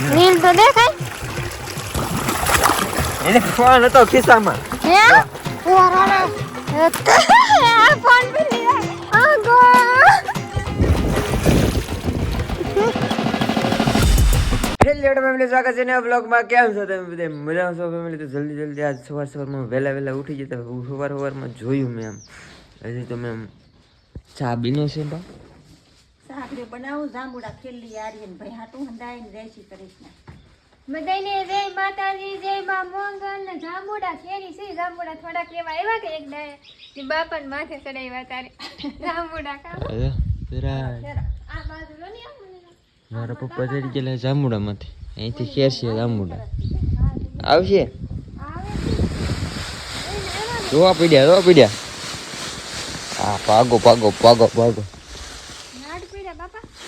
નીલ તો દેખાય. એને ફોન હતો ખિસ્સામાં. હે? ઓરાને આ ફોન પર આ ગો હેલો ફેમિલી સ્વાગત છે ને બ્લોગમાં કેમ છો તમે બધે? મજામાં છો ફેમિલી? તો જલ્દી જલ્દી આજ સવાર સવારમાં વહેલા વહેલા ઉઠી જતા સવાર સવારમાં જોયું મેં આમ. હજી તો મેં ચા બીનો છે બા. સાકરે બનાવું જાંબુડા ખેલી ને ભાઈ હાટું હંડાઈને જય શ્રી કૃષ્ણ બધાને જય માતાજી જય બા મોંગલ ને જાંબુડા ખેરી છે જાંબુડા થોડાક એવા આવ્યા કે એક ડાય કે બાપાને માથે ચડાવ્યા તારે. જાંબુડા ખાવા આ બાજુ લો ને મારા પપ્પા ચડી ગયેલા જાંબુડામાંથી. અહીંથી ખેર છે જાંબુડા. આવશે? જોવા પીડ્યા જોવા પીડ્યા. હા પાગો પાગો પાગો પાગો નાડ પીડા બાપા અડધા હેઠા પડી જાય મારે માથામાં લાગે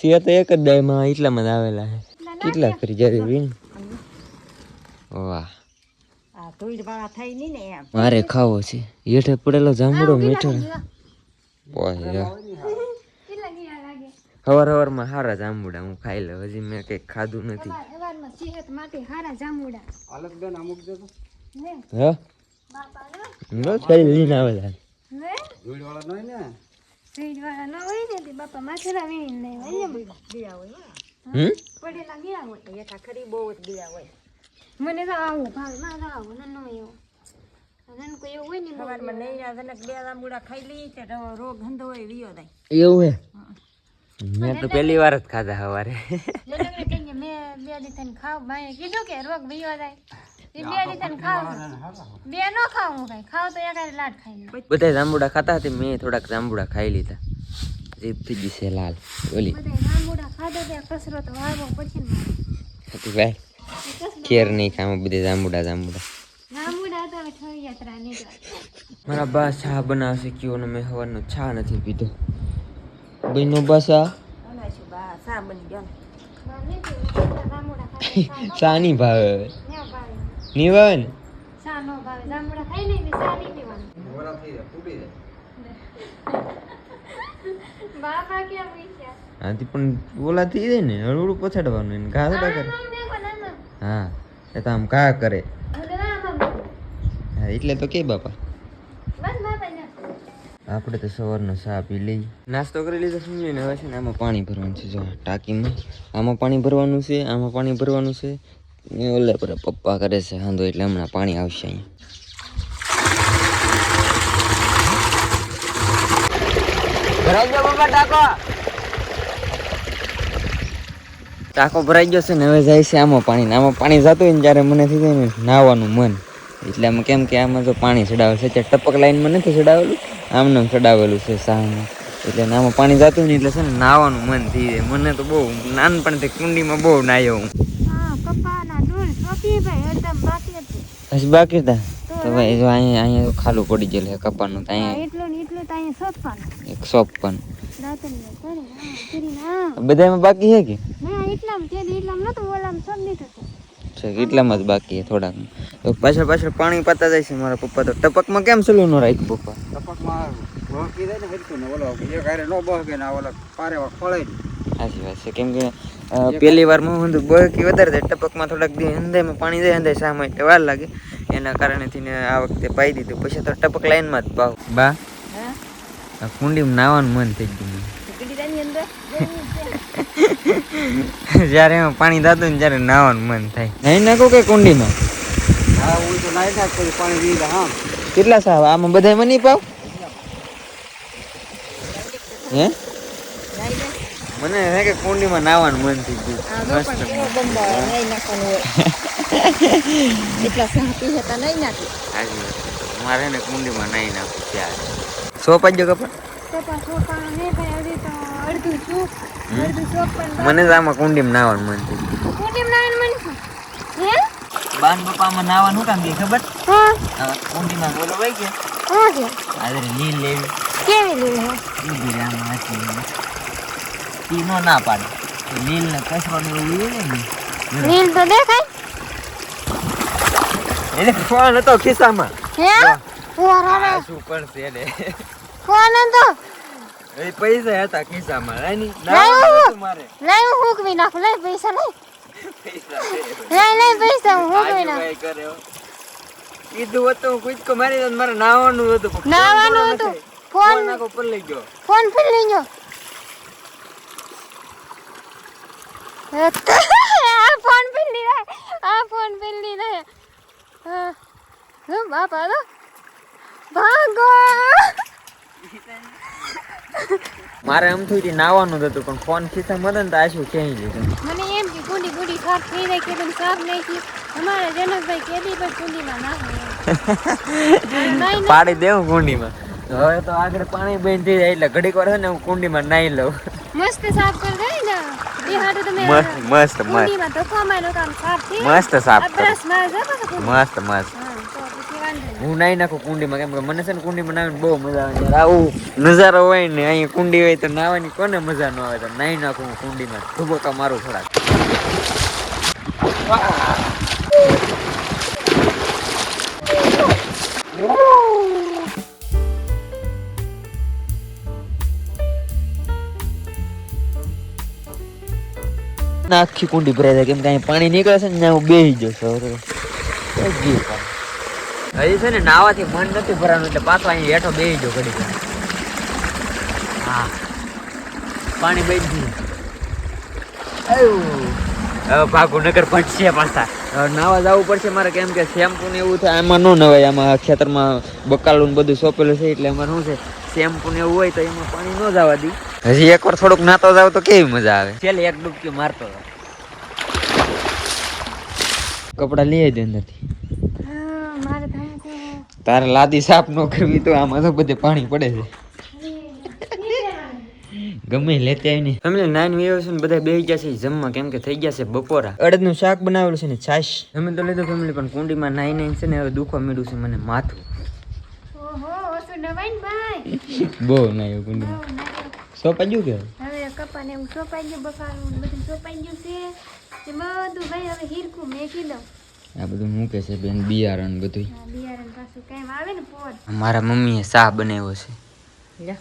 સિયા તો એક જ દાયમાં એટલામાં જ આવેલા છે. કેટલા કરી જ્યારે વીણ? વાહ. મારે ખાવો છે. હેઠે પડેલો જાંબુડો મીઠો. ઓય હવાર હવારમાં હારા જાંબુડા હું ખાઈ લઉં. હજી મેં કંઈક ખાધું નથી. સવાર સેહત માટે હારા જાંબુડા. લે હા? બાપા લો નો ખાઈ લઈને વાળા ન? હોય ને તે બાપા માથેરા વીણીને લઈ વળ્યા ગયા હોય હમ? પડેલા ગયા હોય. હેઠા ખરી બહુ જ ગયા હોય મને તો આવું ભાવે આવું એવું. કોઈ હોય ને ના હોય હે. મેં તો પહેલી વાર જ ખાધા સવારે જનકને કહીએ મેં બે દી તને ખાવ. ભાઈ કીધું કે રોગ વિયો જાય એ બે દી તને ખાવ. બે નો ખાવ હું કઈ. ખાવ તો એક લાટ ખાઈ લે. બધા જાંબુડા ખાતા હતા મેં થોડાક જાંબુડા ખાઈ લીધા. જીભ થઈ ગઈ છે લાલ. ઓલી. ખેર નહીં ખાવા બધે જાંબુડા જાંબુડા મારા બા ચા બનાવશે કયો ને મેં હવાનો ચા નથી પીધો. બહેનો બા ચા અને શું બા સા બની ગયો ને. મારે નહીં પીવું. જાંબુડા ખાધા ચા નહીં ભાવે હવે ન ભાવે ને આથી પણ ઓલા થઈ જાય ને હળવડું પછાડવાનું એને ઘા થોડા કરે હા એ તો આમ ઘા કરે એટલે તો કે બાપા આપણે તો સવારનો ચા પી લઈ નાસ્તો કરી લીધો સમજીને હવે છે ને આમાં પાણી ભરવાનું છે, જો, ટાંકીમાં. આમાં પાણી ભરવાનું છે, આમાં પાણી ભરવાનું છે. ને ઓલે પર પપ્પા કરે છે હાંધો એટલે હમણાં પાણી આવશે અહીંયા. ટાકો? ભરાઈ ગયો છે ને હવે જાય છે આમાં પાણી. આમાં પાણી જતું હોય ને ત્યારે મને થઈ જાય ને નાવાનું મન. એટલે આમાં કેમ કે આમાં જો પાણી ચડાવે છે ત્યારે ટપક લાઈનમાં નથી ચડાવેલું. આમને આમ ચડાવેલું છે સાહમાં એટલે આમાં પાણી જતું નહીં એટલે છે ને નાવાનું મન થઈ જાય. મને તો બહુ નાનપણથી કુંડીમાં બહુ નાહ્યો હું. હજી બાકી હતા? તો ભાઈ જો અહીંયા અહીંયા ખાલું પડી ગયેલું છે કપાનું તો અહીંયા એક શોપ પણ દાંતણ ને હા બધામાં બાકી છે કે? છે એટલામાં જ બાકી છે થોડાક પાછળ પાછળ પાણી પાતા જાય છે મારા પપ્પા તો. ટપકમાં કેમ સલું ન રાખ્યું પપ્પા? સાચી વાત છે કેમ કે પહેલી વારમાં હું હતું બહકી વધારે થાય ટપકમાં થોડાક દી હંધાઈમાં પાણી જાય વાર લાગે. એના કારણે થઈને આ વખતે પાઈ દીધું. પછી તો ટપક લાઈનમાં જ પાવ. બા કુંડીમાં નાવાનું મન થઈ ગયું જ્યારે એમાં પાણી થતું ને ત્યારે નાવાનું મન થાય. નહીં નાખું કે કુંડીમાં? કેટલા સાહેબ આમાં બધા મની પાવ? હે? મને હે કે કુંડીમાં નાવાનું મન થઈ ગયું. મસ્ત નહીં એટલા નહીં નાખી. મારે ને કુંડીમાં નાઈ નાખું ત્યારે સોપા જો કપા નહીં મને જ આમાં કુંડીમાં નાવાનું મન થઈ ગયું. કુંડીમાં મને હે? બાન પપ્પામાં નાવાનું કામ કે ખબર? હા. કુંડીમાં બોલો ભાઈ કે હા આજે લીલ લેવી. કેવી લેવી હે નો ના પાડે લીલ ને કચરો ને એવું ને નીલ તો દેખાય એને ફોન હતો ખિસ્સામાં હે ઓરારે શું પણ છે લે ફોન હતો એ પૈસા હતા ખિસ્સામાં. રાની ના મારે. લઈ હું હુકવી નાખું. લઈ પૈસા લઈ. પૈસા લઈ લઈ પૈસા હું નાખું. કીધું હતું કૂદકો મારી દે મારે નાવાનું હતું નાવાનું હતું. ફોન- ફોન આખો પલળી ગયો. ફોન ફરી લઈ ગયો. આ ફોન ફરી લીધા આ ફોન ફરી લીધા હા. લો બાપા લો. ભાગો. મારે એમ થયું નાવાનું જ હતું પણ ફોન ખિસ્સામાં મને તો આશું ક્યાંય લીધું મને એમ કે કુંડી કુંડી સાફ થઈ જાય કે તમે સાફ નહીં થયું. અમારા જનકભાઈ કેદી પર કુંડીમાં નાખે. પાડી દેવું કુંડીમાં. હવે તો આગળ પાણી બંધ થઈ જાય એટલે ઘડીક વાર છે ને હું કુંડીમાં નાહી લઉં. મસ્ત સાફ કરી દઈ ને. મસ્ત મસ્ત મસ્ત. સાફ મસ્ત. મસ્ત મસ્ત. હા નાહી. નાખું કુંડીમાં કેમ કે મને છે ને કુંડીમાં નાવીને બહુ મજા આવે. યાર આવું નજારો હોય ને અહીંયા કુંડી હોય તો નાહવાની કોને મજા ન આવે? તો નાહી નાખું હું કુંડીમાં. ધુબકા મારું થોડાક. આખી કુંડી ભરાઈ જાય કેમ કે અહીં પાણી નીકળે છે ને હું બેસી જશે. હજી છે ને નાવાથી મન નથી ભરાનું એટલે પાછો અહીં હેઠો બેસી જો ઘડી હા. પાણી બેસી ગયું. ભાગુનગર પહોંચશે પાછા. નાવા જવું પડશે મારે, કેમ કે શેમ્પુ એવું થાય એમાં ન નવાય, આમાં ખેતરમાં બકાલું બધું સોંપેલું છે, એટલે અમારે શું છે, શેમ્પુ ને એવું હોય તો એમાં પાણી ન જવા દી. હજી એકવાર થોડુંક નાતો જાવ તો કેવી મજા આવે? છેલ્લે એક ડૂબકી મારતો કપડા લઈ આવી દે અંદરથી. હા મારે ધમકો તારે લાદી સાફ ન કરવી તો આમાં તો બધે પાણી પડે છે. ગમે લેતે આવી નહીં ફેમિલી નાઈન વીવો છે ને બધા બેસી ગયા છે જમવા કેમ કે થઈ ગયા છે બપોરા. અડદનું શાક બનાવેલું છે ને છાશ. અમે તો લીધું ફેમિલી પણ કુંડીમાં નાઈ નાઈ છે ને હવે દુખવા મળ્યું છે મને માથું. બહુ નાયું કુંડીમાં. સોંપાઈ ગયું કે? હવે કપાને એવું સોંપાઈ ગયું બફારું બધું સોંપાઈ ગયું છે. એ બધું ભાઈ હવે હીરકું મેકી દઉં. આ બધું મૂકે છે બેન? બિયારણ બધું બિયારણ પાછું કાંઈ આવે ને પોર. મારા મમ્મીએ શાહ બનાવ્યો છે.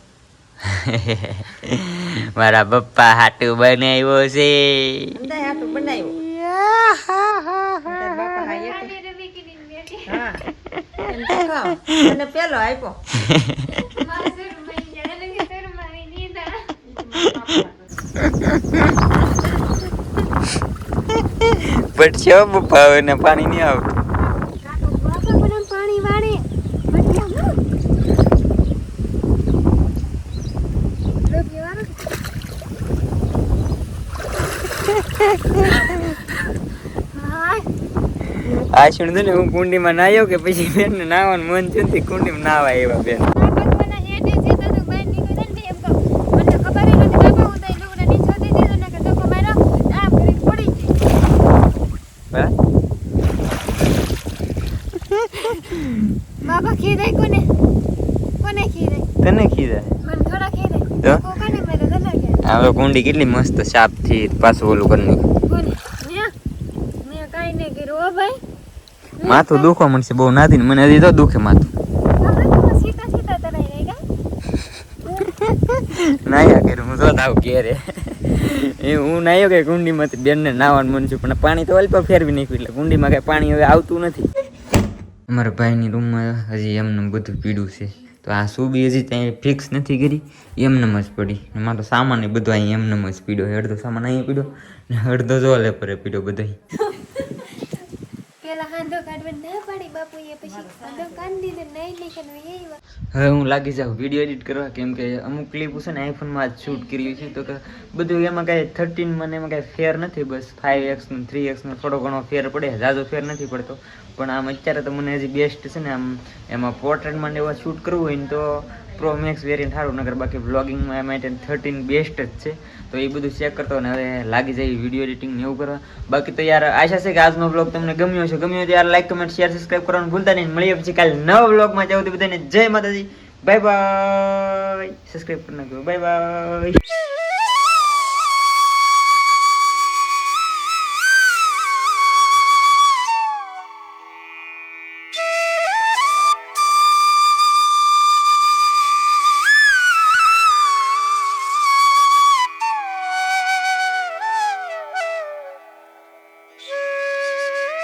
મારા પપ્પા હાટું બનાવ્યો છે. હાટું બનાવ્યું. એમ પેલો આપ્યો. પપ્પા હવે ને પાણી નહીં આવતું. આ શું હું કુંડીમાં નાહ્યો કે પછી બેન નાવાનું મન થયું કુંડીમાં નાવા આવ્યા બેન હા? બાબા ખીરાય કોને કોને ખીરાય તને કીધા મને થોડા ખીરાય તો? કોને મેં તો તને કે હવે કુંડી કેટલી મસ્ત સાફથી પાછું ઓલું કરી નાખ્યું. માથું દુખવા મળશે બહુ નાથી મને હજી તો દુખે માથું. નાયા કર્યું હું તો તાવ ઘેરે. એ હું નાયો કે કુંડીમાંથી બેનને નાવાનું મન છું પણ પાણી તો અલ્પ ફેરવી નાખ્યું એટલે કુંડીમાં કઈ પાણી હવે આવતું નથી. અમારા ભાઈની રૂમમાં હજી એમનું બધું પીડું છે. તો આ સુબી હજી ત્યાં ફિક્સ નથી કરી. એમને જ પડી મારો સામાન બધો અહીં એમને જ પીડ્યો અડધો સામાન અહીં પીડ્યો ને અડધો જો લે પરે પીડ્યો બધો પેલા હાંધો કાઢવા ના પાડી બાપુએ પછી હાંધો કાઢી દીધો નહીં નહીં કરવી હવે હું લાગી જાઉં વીડિયો એડિટ કરવા કેમ કે અમુક ક્લિપ છે ને આઈફોનમાં જ શૂટ કર્યું છે તો કે બધું એમાં કાંઈ થર્ટીન મને એમાં કાંઈ ફેર નથી બસ ફાઇવ એક્સનો થ્રી એક્સનો થોડો ઘણો ફેર પડે ઝાઝો ફેર નથી પડતો. પણ આમ અત્યારે તો મને હજી બેસ્ટ છે ને આમ એમાં પોર્ટ્રેટમાં ને એવા શૂટ કરવું હોય ને તો પ્રો મેક્સ વેરિયન્ટ સારું નગર બાકી વ્લોગિંગમાં એમ આઈટેન થર્ટીન બેસ્ટ જ છે. તો એ બધું ચેક કરતો અને હવે લાગી જાય વીડિયો એડિટિંગ ને એવું કરવા. બાકી તો યાર આશા છે કે આજનો બ્લોગ તમને ગમ્યો છે ગમ્યો યાર લાઈક કમેન્ટ શેર સબસ્ક્રાઈબ કરવાનું ભૂલતા નહીં. મળીએ પછી કાલે નવા બ્લોગમાં જાવ તો બધાને જય માતાજી. બાય બાય સબસ્ક્રાઈબ કરી. નાખજો બાય બાય